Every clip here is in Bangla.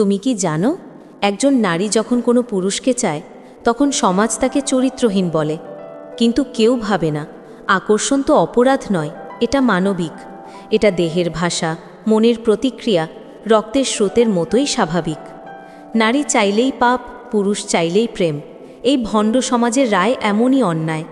তুমি কি জানো, একজন নারী যখন কোনো পুরুষকে চায়, তখন সমাজ তাকে চরিত্রহীন বলে। কিন্তু কেউ ভাবে না, আকর্ষণ তো অপরাধ নয়, এটা মানবিক। এটা দেহের ভাষা, মনের প্রতিক্রিয়া, রক্তের স্রোতের মতোই স্বাভাবিক। নারী চাইলেই পাপ, পুরুষ চাইলেই প্রেম। এই ভণ্ড সমাজের রায় এমনই অন্যায়।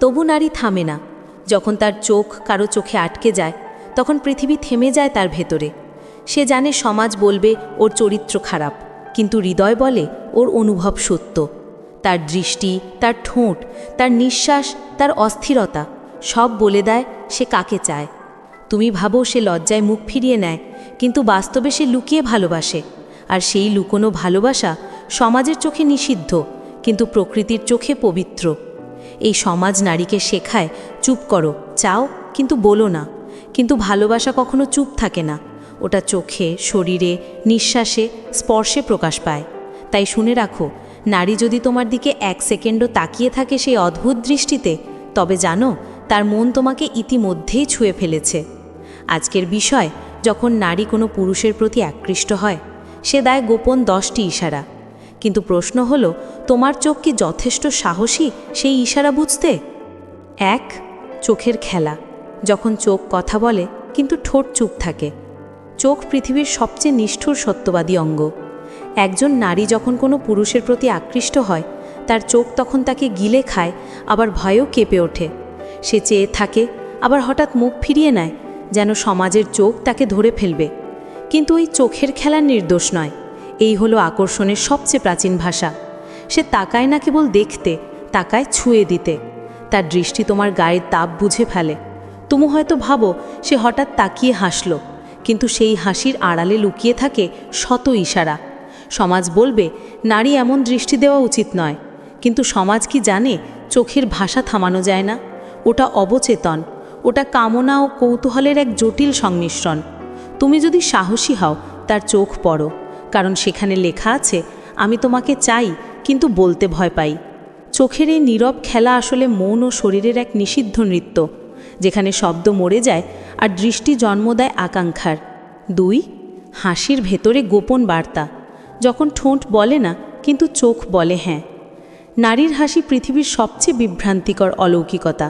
তবু নারী থামে না, যখন তার চোখ কারও চোখে আটকে যায়, তখন পৃথিবী থেমে যায় তার ভেতরে। সে জানে সমাজ বলবে, ওর চরিত্র খারাপ। কিন্তু হৃদয় বলে, ওর অনুভব সত্য। তার দৃষ্টি, তার ঠোঁট, তার নিঃশ্বাস, তার অস্থিরতা, সব বলে দেয়, সে কাকে চায়? তুমি ভাবো সে লজ্জায় মুখ ফিরিয়ে নেয়, কিন্তু বাস্তবে সে লুকিয়ে ভালোবাসে। আর সেই লুকোনো ভালোবাসা সমাজের চোখে নিষিদ্ধ, কিন্তু প্রকৃতির চোখে পবিত্র। এই সমাজ নারীকে শেখায়, চুপ করো, চাও, কিন্তু বলো না। কিন্তু ভালোবাসা কখনো চুপ থাকে না। ওটা চোখে, শরীরে, নিঃশ্বাসে, স্পর্শে প্রকাশ পায়। তাই শুনে রাখো, নারী যদি তোমার দিকে এক সেকেন্ডও তাকিয়ে থাকে সেই অদ্ভুত দৃষ্টিতে, তবে জানো, তার মন তোমাকে ইতিমধ্যেই ছুঁয়ে ফেলেছে। আজকের বিষয়, যখন নারী কোনো পুরুষের প্রতি আকৃষ্ট হয়, সে দেয় গোপন দশটি ইশারা। কিন্তু প্রশ্ন হলো, তোমার চোখ কি যথেষ্ট সাহসী সেই ইশারা বুঝতে? এক, চোখের খেলা। যখন চোখ কথা বলে, কিন্তু ঠোঁট চুপ থাকে। চোখ পৃথিবীর সবচেয়ে নিষ্ঠুর সত্যবাদী অঙ্গ। একজন নারী যখন কোনো পুরুষের প্রতি আকৃষ্ট হয়, তার চোখ তখন তাকে গিলে খায়, আবার ভয়েও কেঁপে ওঠে। সে চেয়ে থাকে, আবার হঠাৎ মুখ ফিরিয়ে নেয়, যেন সমাজের চোখ তাকে ধরে ফেলবে। কিন্তু ওই চোখের খেলা নির্দোষ নয়, এই হলো আকর্ষণের সবচেয়ে প্রাচীন ভাষা। সে তাকায় না কেবল দেখতে, তাকায় ছুঁয়ে দিতে। তার দৃষ্টি তোমার গায়ের তাপ বুঝে ফেলে। তুমি হয়তো ভাবো, সে হঠাৎ তাকিয়ে হাসল। কিন্তু সেই হাসির আড়ালে লুকিয়ে থাকে শত ইশারা। সমাজ বলবে, নারী এমন দৃষ্টি দেওয়া উচিত নয়। কিন্তু সমাজ কি জানে, চোখের ভাষা থামানো যায় না। ওটা অবচেতন, ওটা কামনা ও কৌতূহলের এক জটিল সংমিশ্রণ। তুমি যদি সাহসী হও, তার চোখ পড়ো, কারণ সেখানে লেখা আছে, আমি তোমাকে চাই, কিন্তু বলতে ভয় পাই। চোখের এই নীরব খেলা আসলে মন ও শরীরের এক নিষিদ্ধ নৃত্য। যেখানে শব্দ মরে যায় আর দৃষ্টি জন্ম দেয় আকাঙ্ক্ষার। দুই, হাসির ভেতরে গোপন বার্তা। যখন ঠোঁট বলে না, কিন্তু চোখ বলে হ্যাঁ। নারীর হাসি পৃথিবীর সবচেয়ে বিভ্রান্তিকর অলৌকিকতা।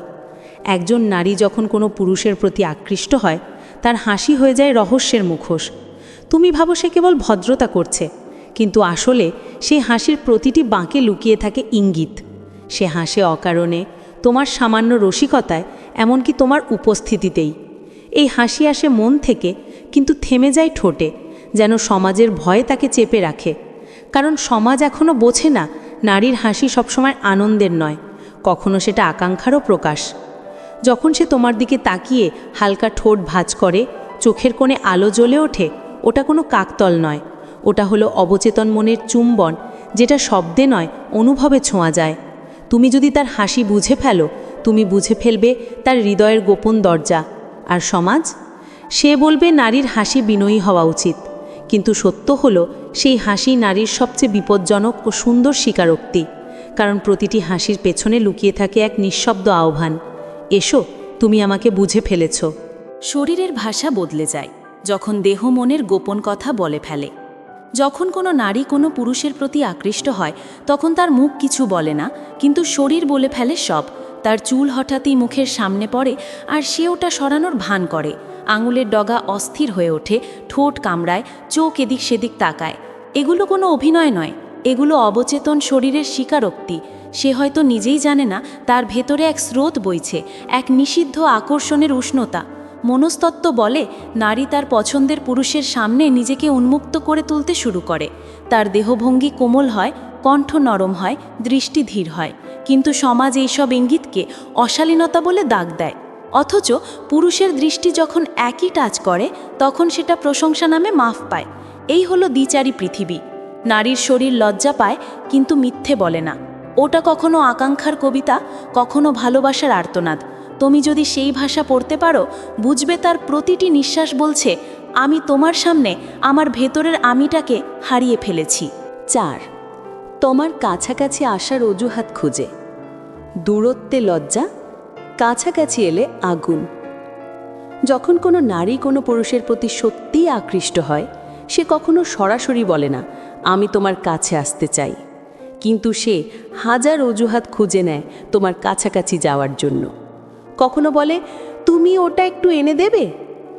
একজন নারী যখন কোনো পুরুষের প্রতি আকৃষ্ট হয়, তার হাসি হয়ে যায় রহস্যের মুখোশ। তুমি ভাবো সে কেবল ভদ্রতা করছে, কিন্তু আসলে সেই হাসির প্রতিটি বাঁকে লুকিয়ে থাকে ইঙ্গিত। সে হাসে অকারণে, তোমার সামান্য রসিকতায় এমনকি তোমার উপস্থিতিতেই। এই হাসি আসে মন থেকে, কিন্তু থেমে যায় ঠোঁটে, যেন সমাজের ভয় তাকে চেপে রাখে। কারণ সমাজ এখনও বোঝে না, নারীর হাসি সবসময় আনন্দের নয়, কখনো সেটা আকাঙ্ক্ষারও প্রকাশ। যখন সে তোমার দিকে তাকিয়ে হালকা ঠোঁট ভাঁজ করে, চোখের কোণে আলো জ্বলে ওঠে, ওটা কোনো কাকতল নয়। ওটা হলো অবচেতন মনের চুম্বন, যেটা শব্দে নয়, অনুভবে ছোঁয়া যায়। তুমি যদি তার হাসি বুঝে ফেলো তুমি বুঝে ফেলবে তার হৃদয়ের গোপন দরজা। আর সমাজ? সে বলবে নারীর হাসি বিনয়ী হওয়া উচিত। কিন্তু সত্য হলো, সেই হাসি নারীর সবচেয়ে বিপজ্জনক ও সুন্দর স্বীকারোক্তি। কারণ প্রতিটি হাসির পেছনে লুকিয়ে থাকে এক নিঃশব্দ আহ্বান। এসো, তুমি আমাকে বুঝে ফেলেছ। শরীরের ভাষা বদলে যায়, যখন দেহ মনের গোপন কথা বলে ফেলে। যখন কোনো নারী কোনো পুরুষের প্রতি আকৃষ্ট হয়, তখন তার মুখ কিছু বলে না, কিন্তু শরীর বলে ফেলে সব। তার চুল হঠাৎই মুখের সামনে পড়ে আর সে ওটা সরানোর ভান করে। আঙুলের ডগা অস্থির হয়ে ওঠে, ঠোঁট কামড়ায়, চোখ এদিক সেদিক তাকায়। এগুলো কোনো অভিনয় নয়, এগুলো অবচেতন শরীরের স্বীকারোক্তি। সে হয়তো নিজেই জানে না, তার ভেতরে এক স্রোত বইছে, এক নিষিদ্ধ আকর্ষণের উষ্ণতা। মনস্তত্ত্ব বলে, নারী তার পছন্দের পুরুষের সামনে নিজেকে উন্মুক্ত করে তুলতে শুরু করে। তার দেহভঙ্গি কোমল হয় কণ্ঠ নরম হয়, দৃষ্টি ধীর হয়। কিন্তু সমাজ এইসব ইঙ্গিতকে অশালীনতা বলে দাগ দেয়। অথচ পুরুষের দৃষ্টি যখন একই টাচ করে, তখন সেটা প্রশংসা নামে মাফ পায়। এই হলো দ্বিচারী পৃথিবী। নারীর শরীর লজ্জা পায়, কিন্তু মিথ্যে বলে না। ওটা কখনো আকাঙ্ক্ষার কবিতা, কখনো ভালোবাসার আর্তনাদ। তুমি যদি সেই ভাষা পড়তে পারো, বুঝবে তার প্রতিটি নিঃশ্বাস বলছে, আমি তোমার সামনে, আমার ভেতরের আমিটাকে হারিয়ে ফেলেছি। চার তোমার কাছাকাছি আসার অজুহাত খুঁজে। দূরত্বে লজ্জা, কাছাকাছি এলে আগুন। যখন কোনো নারী কোনো পুরুষের প্রতি সত্যিই আকৃষ্ট হয়, সে কখনো সরাসরি বলে না, আমি তোমার কাছে আসতে চাই। কিন্তু সে হাজার অজুহাত খুঁজে নেয় তোমার কাছাকাছি যাওয়ার জন্য। কখনো বলে, তুমি ওটা একটু এনে দেবে?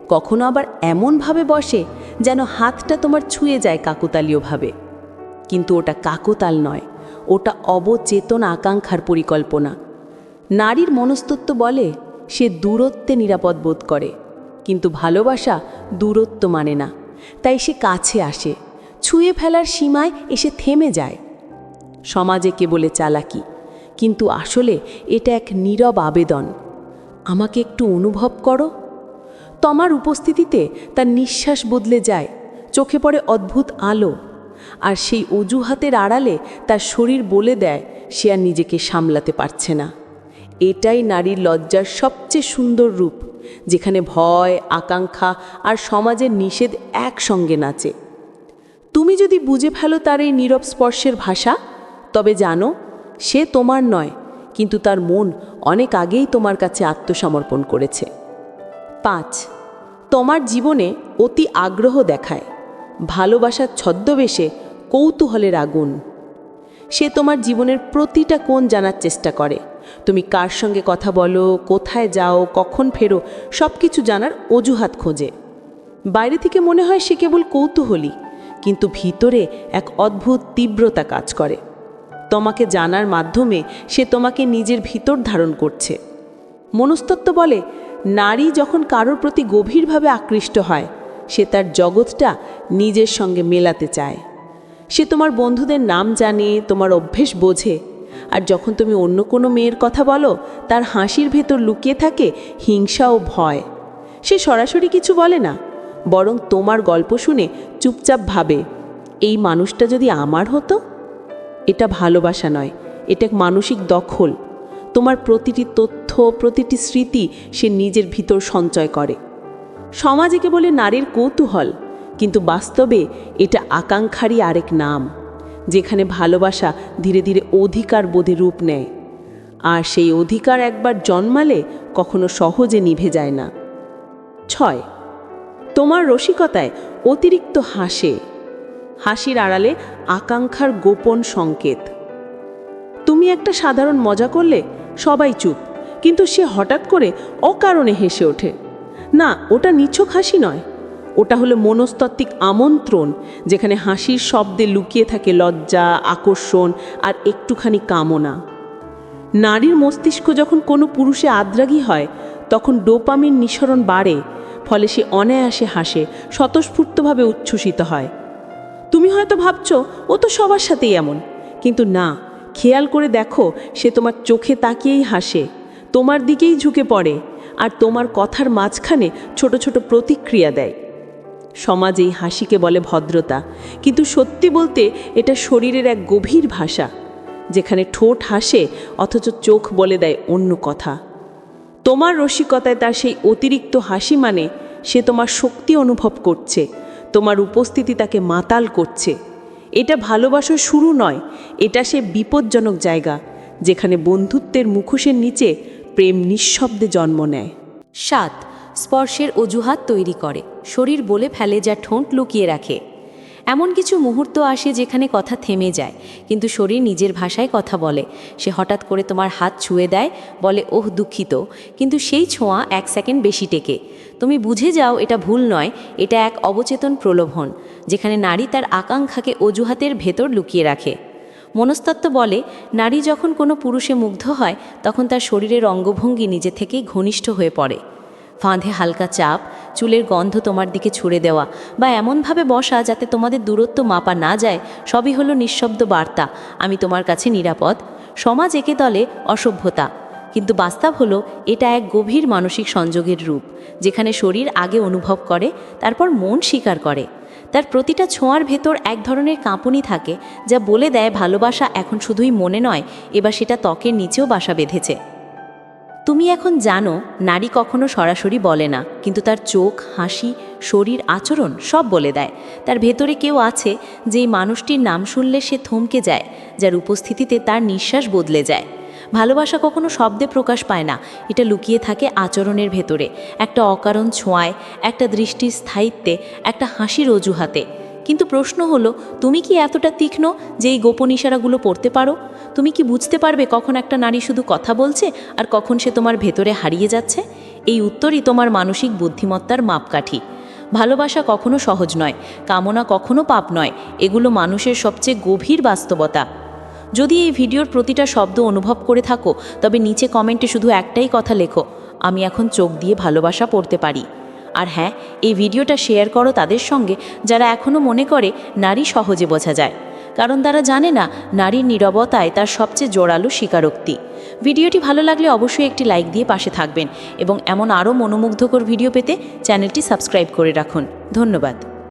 কখনো আবার এমনভাবে বসে যেন হাতটা তোমার ছুঁয়ে যায় কাকুতালীয়ভাবে। কিন্তু ওটা কাকতাল নয়। ওটা অবচেতন আকাঙ্ক্ষার পরিকল্পনা। নারীর মনস্তত্ব বলে, সে দূরত্বে নিরাপদ বোধ করে। কিন্তু ভালোবাসা দূরত্ব মানে না। তাই সে কাছে আসে। ছুঁয়ে ফেলার সীমায় এসে থেমে যায়। সমাজে কে বলে চালাকি। কিন্তু আসলে এটা এক নীরব আবেদন। আমাকে একটু অনুভব করো। তোমার উপস্থিতিতে তার নিঃশ্বাস বদলে যায়। চোখে পড়ে অদ্ভুত আলো। আর সেই অজুহাতের আড়ালে তার শরীর বলে দেয়, সে আর নিজেকে সামলাতে পারছে না। এটাই নারীর লজ্জার সবচেয়ে সুন্দর রূপ, যেখানে ভয়, আকাঙ্ক্ষা আর সমাজের নিষেধ একসঙ্গে নাচে। তুমি যদি বুঝে ফেলো তার এই নীরব স্পর্শের ভাষা, তবে জানো, সে তোমার নয়, কিন্তু তার মন অনেক আগেই তোমার কাছে আত্মসমর্পণ করেছে। পাঁচ, তোমার জীবনে অতি আগ্রহ দেখায়। ভালোবাসার ছদ্মবেশে কৌতূহলের আগুন। সে তোমার জীবনের প্রতিটা কোণ জানার চেষ্টা করে। তুমি কার সঙ্গে কথা বলো, কোথায় যাও, কখন ফেরো সব কিছু জানার অজুহাত খোঁজে। বাইরে থেকে মনে হয় সে কেবল কৌতূহলী, কিন্তু ভিতরে এক অদ্ভুত তীব্রতা কাজ করে। তোমাকে জানার মাধ্যমে সে তোমাকে নিজের ভিতর ধারণ করছে। মনস্তত্ব বলে, নারী যখন কারোর প্রতি গভীরভাবে আকৃষ্ট হয় সে তার জগৎটা নিজের সঙ্গে মেলাতে চায়। সে তোমার বন্ধুদের নাম জানে, তোমার অভ্যেস বোঝে। আর যখন তুমি অন্য কোনো মেয়ের কথা বলো, তার হাসির ভেতর লুকিয়ে থাকে হিংসা ও ভয়। সে সরাসরি কিছু বলে না, বরং তোমার গল্প শুনে চুপচাপ ভাবে, এই মানুষটা যদি আমার হতো? এটা ভালোবাসা নয়, এটা মানসিক দখল। তোমার প্রতিটি তথ্য, প্রতিটি স্মৃতি সে নিজের ভিতর সঞ্চয় করে। সমাজে বলে নারীর কৌতূহল, কিন্তু বাস্তবে এটা আকাঙ্ক্ষারই আরেক নাম, যেখানে ভালোবাসা ধীরে ধীরে অধিকার বোধে রূপ নেয়। আর সেই অধিকার একবার জন্মালে কখনো সহজে নিভে যায় না। ছয়, তোমার রসিকতায় অতিরিক্ত হাসে। হাসির আড়ালে আকাঙ্ক্ষার গোপন সংকেত। তুমি একটা সাধারণ মজা করলে সবাই চুপ, কিন্তু সে হঠাৎ করে অকারণে হেসে ওঠে। না, ওটা নিছক হাসি নয়। ওটা হলো মনস্তাত্ত্বিক আমন্ত্রণ, যেখানে হাসির শব্দে লুকিয়ে থাকে লজ্জা, আকর্ষণ আর একটুখানি কামনা। নারীর মস্তিষ্ক যখন কোনো পুরুষে আদ্রাগী হয়, তখন ডোপামিন নিঃসরণ বাড়ে, ফলে সে অনায়াসে হাসে, স্বতঃস্ফূর্তভাবে উচ্ছ্বসিত হয়। তুমি হয়তো ভাবছ, ও তো সবার সাথেই এমন। কিন্তু না, খেয়াল করে দেখো, সে তোমার চোখে তাকিয়েই হাসে, তোমার দিকেই ঝুঁকে পড়ে। আর তোমার কথার মাঝখানে ছোট ছোট প্রতিক্রিয়া দেয়। সমাজ এই হাসিকে বলে ভদ্রতা, কিন্তু সত্যি বলতে এটা শরীরের এক গভীর ভাষা, যেখানে ঠোঁট হাসে অথচ চোখ বলে দেয় অন্য কথা। তোমার রসিকতায় তার সেই অতিরিক্ত হাসি মানে সে তোমার শক্তি অনুভব করছে, তোমার উপস্থিতি তাকে মাতাল করছে। এটা ভালোবাসার শুরু নয়, এটা সে বিপজ্জনক জায়গা, যেখানে বন্ধুত্বের মুখোশের নিচে প্রেম নিঃশব্দে জন্ম নেয়। সাত, স্পর্শের অজুহাত তৈরি করে। শরীর বলে ফেলে যা ঠোঁট লুকিয়ে রাখে। এমন কিছু মুহূর্ত আসে যেখানে কথা থেমে যায়, কিন্তু শরীর নিজের ভাষায় কথা বলে। সে হঠাৎ করে তোমার হাত ছুঁয়ে দেয়, বলে, ওহ, দুঃখিত। কিন্তু সেই ছোঁয়া এক সেকেন্ড বেশি টেকে। তুমি বুঝে যাও, এটা ভুল নয়, এটা এক অবচেতন প্রলোভন, যেখানে নারী তার আকাঙ্ক্ষাকে অজুহাতের ভেতর লুকিয়ে রাখে। মনস্তত্ত্ব বলে, নারী যখন কোনো পুরুষে মুগ্ধ হয়, তখন তার শরীরের অঙ্গভঙ্গি নিজে থেকেই ঘনিষ্ঠ হয়ে পড়ে। ফাঁধে হালকা চাপ, চুলের গন্ধ তোমার দিকে ছুড়ে দেওয়া বা এমনভাবে বসা যাতে তোমাদের দূরত্ব মাপা না যায়, সবই হলো নিঃশব্দ বার্তা, আমি তোমার কাছে নিরাপদ। সমাজ একে দলে অসভ্যতা, কিন্তু বাস্তব হলো এটা এক গভীর মানসিক সংযোগের রূপ, যেখানে শরীর আগে অনুভব করে, তারপর মন স্বীকার করে। তার প্রতিটা ছোঁয়ার ভেতর এক ধরনের কাঁপুনি থাকে, যা বলে দেয় ভালোবাসা এখন শুধুই মনে নয়, এবার সেটা ত্বকের নিচেও বাসা বেঁধেছে। তুমি এখন জানো, নারী কখনো সরাসরি বলে না, কিন্তু তার চোখ, হাসি, শরীর, আচরণ সব বলে দেয়। তার ভেতরে কেউ আছে, যেই মানুষটির নাম শুনলে সে থমকে যায়, যার উপস্থিতিতে তার নিঃশ্বাস বদলে যায়। ভালোবাসা কখনো শব্দে প্রকাশ পায় না। এটা লুকিয়ে থাকে আচরণের ভেতরে। একটা অকারণ ছোঁয়ায়, একটা দৃষ্টির স্থায়িত্বে, একটা হাসির অজুহাতে। কিন্তু প্রশ্ন হলো, তুমি কি এতটা তীক্ষ্ণ যে এই গোপন ইশারাগুলো পড়তে পারো? তুমি কি বুঝতে পারবে কখন একটা নারী শুধু কথা বলছে আর কখন সে তোমার ভেতরে হারিয়ে যাচ্ছে? এই উত্তরই তোমার মানসিক বুদ্ধিমত্তার মাপকাঠি। ভালোবাসা কখনো সহজ নয়, কামনা কখনো পাপ নয়। এগুলো মানুষের সবচেয়ে গভীর বাস্তবতা। যদি এই ভিডিওর প্রতিটা শব্দ অনুভব করে থাকো, তবে নিচে কমেন্টে শুধু একটাই কথা লেখো, আমি এখন চোখ দিয়ে ভালোবাসা পড়তে পারি। আর হ্যাঁ এই ভিডিওটা শেয়ার করো তাদের সঙ্গে, যারা এখনও মনে করে নারী সহজে বোঝা যায়। কারণ তারা জানে না, নারীর নীরবতায় তার সবচেয়ে জোরালো স্বীকারোক্তি। ভিডিওটি ভালো লাগলে অবশ্যই একটি লাইক দিয়ে পাশে থাকবেন এবং এমন আরও মনোমুগ্ধকর ভিডিও পেতে চ্যানেলটি সাবস্ক্রাইব করে রাখুন। ধন্যবাদ।